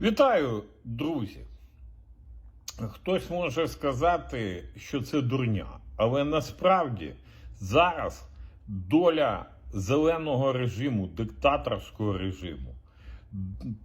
Вітаю, друзі. Хтось може сказати, що це дурня, але насправді зараз доля зеленого режиму, диктаторського режиму,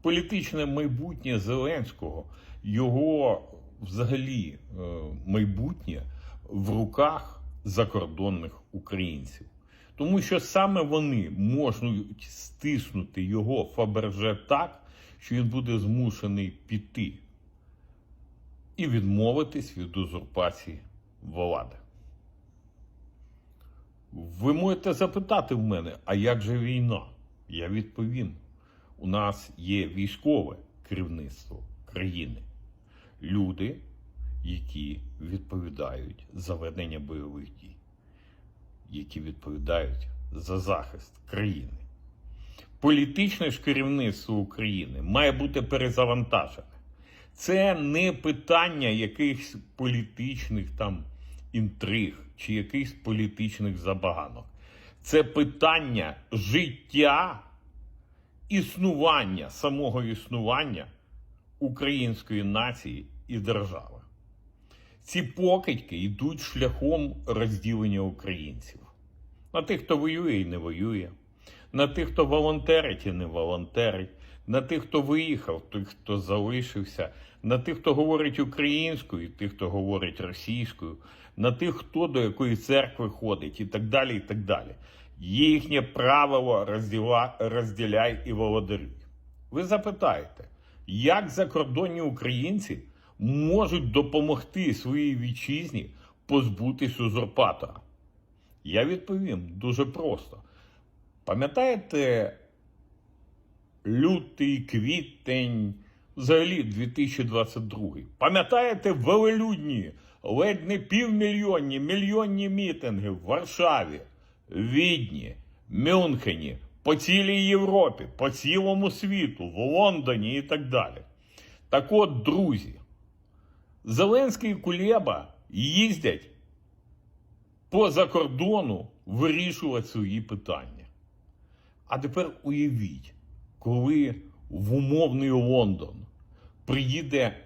політичне майбутнє Зеленського, його взагалі е, майбутнє в руках закордонних українців. Тому що саме вони можуть стиснути його Фаберже так, що він буде змушений піти і відмовитись від узурпації влади. Ви можете запитати в мене, а як же війна? Я відповім: у нас є військове керівництво країни, люди, які відповідають за ведення бойових дій, які відповідають за захист країни. Політичне ж керівництво України має бути перезавантажене. Це не питання якихось політичних там інтриг чи якихось політичних забаганок. Це питання життя, існування, самого існування української нації і держави. Ці покидьки йдуть шляхом розділення українців на тих, хто воює і не воює, на тих, хто волонтерить і не волонтерить, на тих, хто виїхав, тих, хто залишився, на тих, хто говорить українською, тих, хто говорить російською, на тих, хто до якої церкви ходить, і так далі. і так далі. Їхнє правило розділа, розділяй і володарюй. Ви запитаєте, як закордонні українці можуть допомогти своїй вітчизні позбутись узурпатора? Я відповім дуже просто. Пам'ятаєте лютий, квітень, взагалі 2022? Пам'ятаєте велелюдні, ледь не півмільйонні, мільйонні мітинги в Варшаві, Відні, Мюнхені, по цілій Європі, по цілому світу, в Лондоні і так далі. Так от, друзі, Зеленський і Кулеба їздять по закордону вирішувати свої питання. А тепер уявіть, коли в умовний Лондон приїде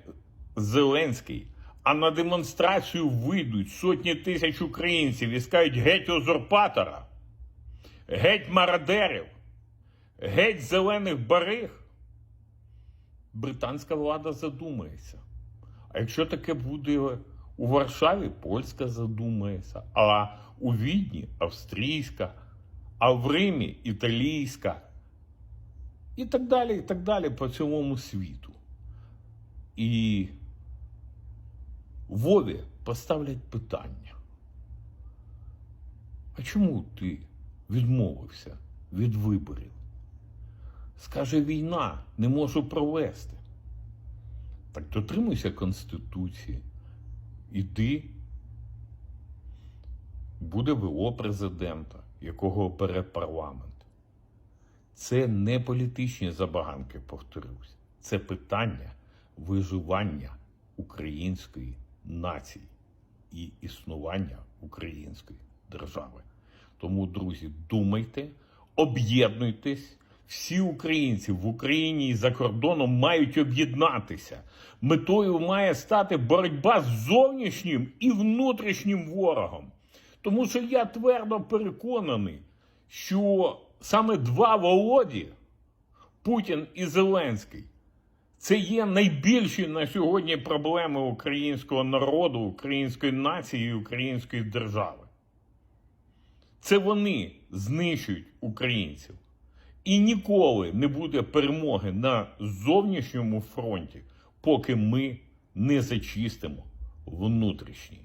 Зеленський, а на демонстрацію вийдуть сотні тисяч українців і скажуть геть узурпатора, геть мародерів, геть зелених бариг, британська влада задумається. А якщо таке буде у Варшаві, польська задумається, а у Відні австрійська, а в Римі італійська. І так далі, і так далі по цілому світу. І Вові поставлять питання. А чому ти відмовився від виборів? Скаже війна, не можу провести. Так дотримуйся Конституції. Іди. Буде ВО президента, якого обере парламент. Це не політичні забаганки, повторюсь. Це питання виживання української нації і існування української держави. Тому, друзі, думайте, об'єднуйтесь. Всі українці в Україні і за кордоном мають об'єднатися. Метою має стати боротьба з зовнішнім і внутрішнім ворогом. Тому що я твердо переконаний, що саме два Володі, Путін і Зеленський, це є найбільші на сьогодні проблеми українського народу, української нації української держави. Це вони знищують українців. І ніколи не буде перемоги на зовнішньому фронті, поки ми не зачистимо внутрішній.